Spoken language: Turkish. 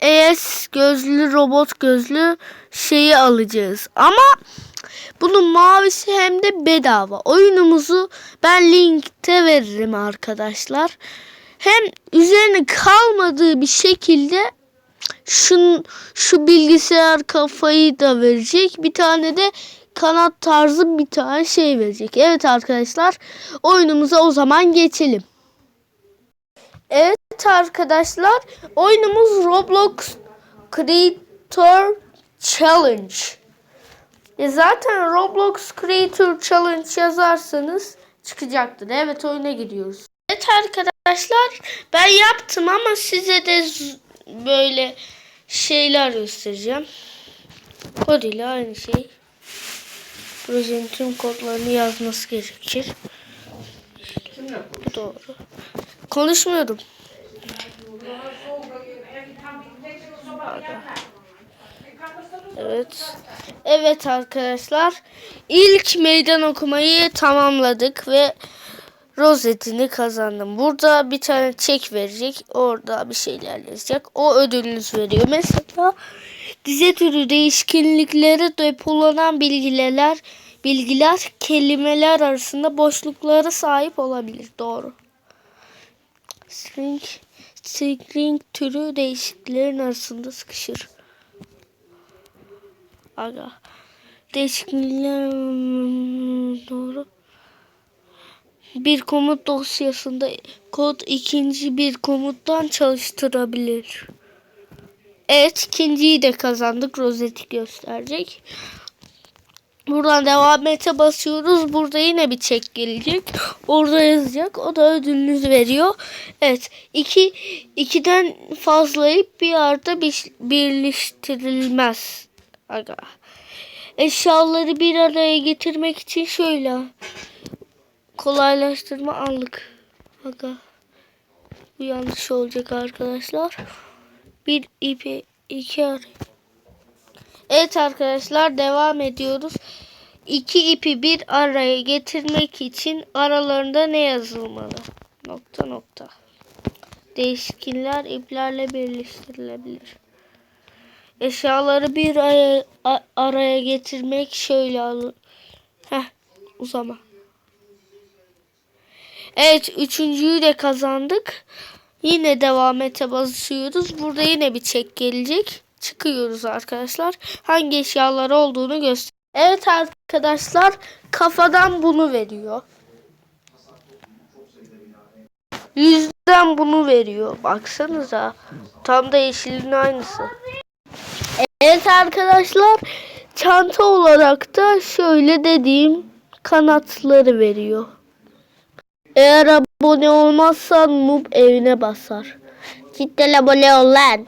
ES gözlü robot gözlü şeyi alacağız. Ama bunun mavisi hem de bedava. Oyunumuzu ben linkte veririm arkadaşlar. Hem üzerine kalmadığı bir şekilde şun, şu bilgisayar kafayı da verecek. Bir tane de kanat tarzı bir tane şey verecek. Evet arkadaşlar oyunumuza o zaman geçelim. Evet arkadaşlar oyunumuz Roblox Creator Challenge. E zaten Roblox Creator Challenge yazarsanız çıkacaktır. Evet oyuna gidiyoruz. Evet arkadaşlar ben yaptım ama size de böyle şeyler göstereceğim. Kod ile aynı şey. Projenin tüm kodlarını yazması gerekir. Bu doğru. Konuşmuyorum. Evet. Evet arkadaşlar. İlk meydan okumayı tamamladık ve rozetini kazandım. Burada bir tane çek verecek. Orada bir şeyler yazacak. O ödülünüz veriyor. Mesela dize türü değişkenlikleri depolanan bilgiler bilgiler kelimeler arasında boşluklara sahip olabilir. Doğru. String, string türü değişikliklerin arasında sıkışır. Aga. Değişiklikler doğru. Bir komut dosyasında kod ikinci bir komuttan çalıştırabilir. Evet ikinciyi de kazandık. Rozeti gösterecek. Buradan devam ete basıyoruz. Burada yine bir çek gelecek. Orada yazacak. O da ödülünüzü veriyor. Evet. iki ikiden fazlayıp bir arada bir, birleştirilmez. Aga. Eşyaları bir araya getirmek için şöyle. Kolaylaştırma aldık. Aga. Bu yanlış olacak arkadaşlar. Bir ipi iki araya. Evet arkadaşlar devam ediyoruz. İki ipi bir araya getirmek için aralarında ne yazılmalı? Nokta nokta. Değişkenler iplerle birleştirilebilir. Eşyaları bir araya, araya getirmek şöyle alır. Heh uzama. Evet üçüncüyü de kazandık. Yine devam ete basıyoruz. Burada yine bir çek gelecek. Çıkıyoruz arkadaşlar. Hangi eşyalar olduğunu göster. Evet arkadaşlar kafadan bunu veriyor. Yüzden bunu veriyor. Baksanıza. Tam da yeşilin aynısı. Evet arkadaşlar çanta olarak da şöyle dediğim kanatları veriyor. Eğer abone olmazsan noob evine basar. Cidden abone ol lan.